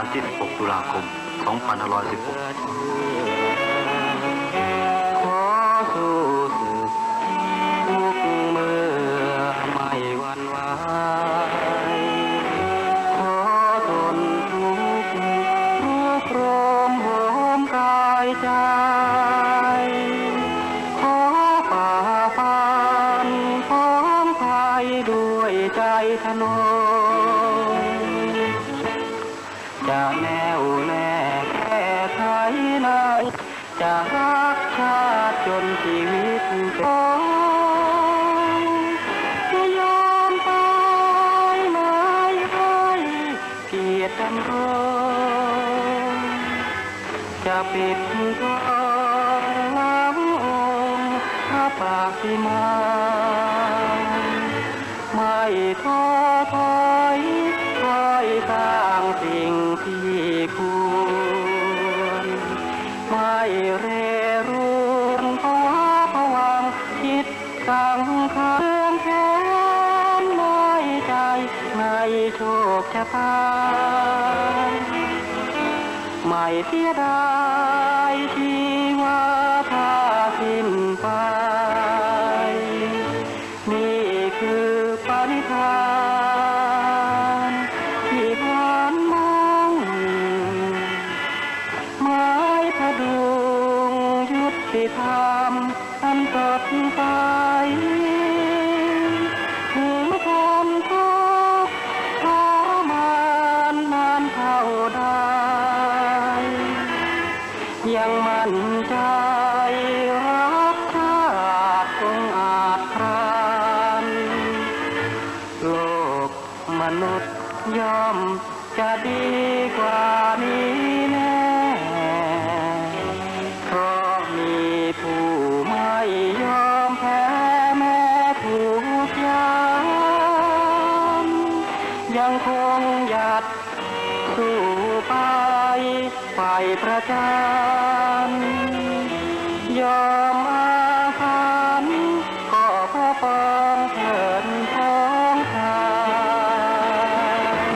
วันที่ 16 ตุลาคม 2516ขอสู้ศึกทุกเมื่อไม่หวันไหวขอทนทุกข์รูปโรมโหมกายใจขอฝ่าฟันพร้อมพายด้วยใจทนง จะแน่วแน่แค่ไขไหนจะรักชาติจนชีวิตเป็นจะยอมตายไม่ให้เกียรติดำรงจะปิดทองลังองค์พระปฏิมาไม่ท้อถอยคอยสร้า โชคชะตาไม่เสียดายชีวาพาสิ้นไป นี่คือปณิธานที่ผ่านมองไม้พดุงยุติธรรมอันสดใสานเท่าใดยังมั่นใจรักชาติคงอาจครานโลกมนุษย์ย่อมจะดีกว่านี้แน่เพราะมีผู้ไม่ยอมแพ้แม้ถูกยามยังคงหยัด ไปประจันยอม